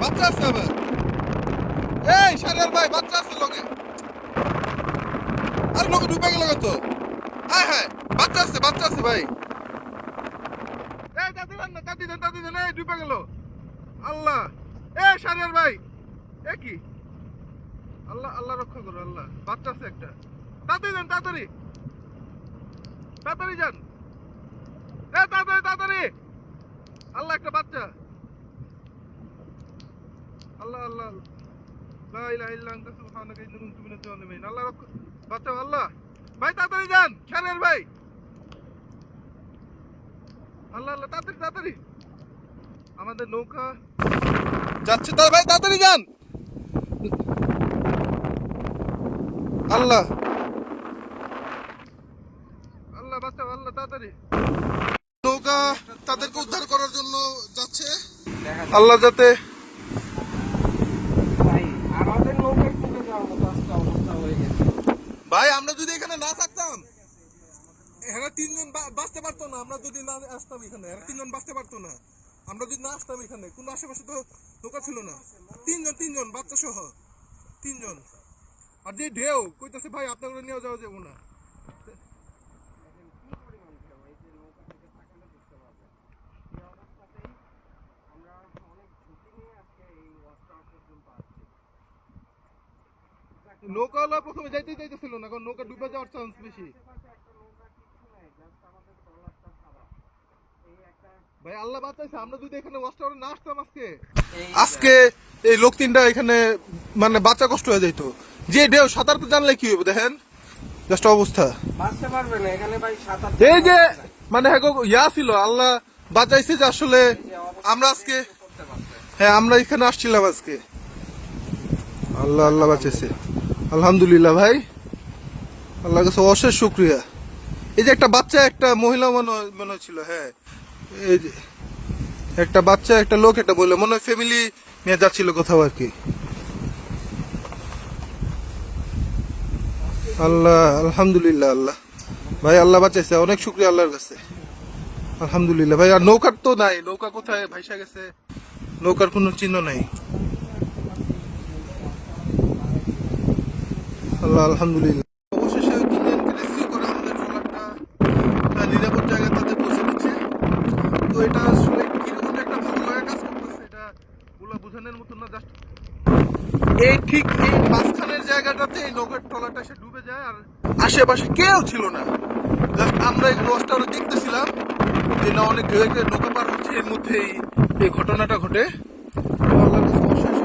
বাচ্চা আছে আবার। এই সারার ভাই, বাচ্চা আছে লগে আরে লগে ডুবে গেল তো হ্যাঁ হ্যাঁ বাচ্চা আছে বাচ্চা আছে ভাই। এই দাদি দেন না দাদি দেন দাদি দেন, এই ডুবে গেল। আল্লাহ এ সারার ভাই, এ কি? আল্লাহ আল্লাহ রক্ষা করো, আল্লাহ। বাচ্চা আছে একটা। তাড়াতাড়ি যান তাড়াতাড়ি। তাড়াতাড়ি যান। এ তাড়াতাড়ি তাড়াতাড়ি। আল্লাহ, একটা বাচ্চা। আল্লাহ আল্লাহ। লা ইলাহা ইল্লা আনতা, সুবহানাকা, ইন্নী কুনতু মিনাজ জালিমিন। আল্লাহ রক্ষা বাঁচাও আল্লাহ। ভাই, তাড়াতাড়ি যান খেলের ভাই। আল্লাহ আল্লাহ, তাড়াতাড়ি তাড়াতাড়ি। আমাদের নৌকা। যাচ্ছে তাই ভাই, তাড়াতাড়ি যান। আল্লাহ। আল্লাহ বাঁচাও আল্লাহ, তাড়াতাড়ি। নৌকা তাদেরকে উদ্ধার করার জন্য যাচ্ছে। আল্লাহ যাতে ভাই আমাদের নৌকায় ডুবে যাওয়ার মতো আজকে অবস্থা হয়ে গেছে ভাই, আমরা যদি এখানে না থাকতাম এরা তিনজন বাঁচতে পারতো না। আমরা যদি না আসতাম এখানে এরা তিনজন বাঁচতে পারতো না। আমরা যদি না আসতাম এখানে, কোনো আশেপাশে তো নৌকা ছিল না। তিনজন তিনজন বাচ্চা সহ তিনজন। আর যে ঢেউ, কইতাছে, ভাই আপনার নিয়ে যাওয়া যাব না আমরা অনেক ঝুঁকি নিয়ে আজকে এই ওয়াচটা পর্যন্ত আসছি নৌকাওয়ালা প্রথমে যাইতে চাইতেছিল না কারণ নৌকা ডুবে যাওয়ার চান্স বেশি। আশেপাশে একটা নৌকা কিচ্ছু নাই জাস্ট আমাদের ট্রলারটা ছাড়া এই একটা ভাই আল্লাহ বাঁচাইছে আমরা যদি এখানে টাওয়ারে না আসতাম আজকে। আজকে এই লোক তিনটা এখানে মানে বাচ্চা কষ্ট হয়ে যাইতো। যে ঢেউ সাঁতার তো জানলে কি হবে দেখেন। জাস্ট অবস্থা। এই যে মানে হ্যাঁ গো, ইয়া ছিল আল্লাহ বাঁচাইছে যে আসলে আমরা আজকে হ্যাঁ আমরা এখানে আসছিলাম আজকে। আল্লাহ আল্লাহ বাঁচাইছে। আলহামদুলিল্লাহ ভাই। আল্লাহ কাছে অশেষ শুক্রিয়া। এই যে একটা বাচ্চা, একটা মহিলা মনে মনে হচ্ছিল হ্যাঁ। এই যে একটা বাচ্চা, একটা লোক, একটা মহিলা, মনে হয় ফ্যামিলি নিয়ে যাচ্ছিল কোথাও আর কি। আল্লাহ, আলহামদুলিল্লাহ, আল্লাহ। ভাই, আল্লাহ বাঁচাইছে, অনেক শুক্রিয়া আল্লাহর কাছে। আলহামদুলিল্লাহ। ভাই, আর নৌকার তো নাই। নৌকা কোথায়? ভাইসা গেছে। নৌকার কোনো চিহ্ন নাই। আল্লাহ আলহামদুলিল্লাহ। অবশেষে করে আমাদের ট্রলারটা নিরাপদ জায়গায় তাদের পৌঁছে দিচ্ছে। তো এটা আসলে একটা ভালো না এই ঠিক এই মাঝখানের জায়গাটাতে এই নৌকার এসে ডুবে যায়, আর আশেপাশে কেউ ছিল না। আমরা এই লসটা দেখতেছিলাম, যে না, অনেক নৌকা পার হচ্ছে, এর মধ্যে এই ঘটনাটা ঘটে। আলহামদুলিল্লাহ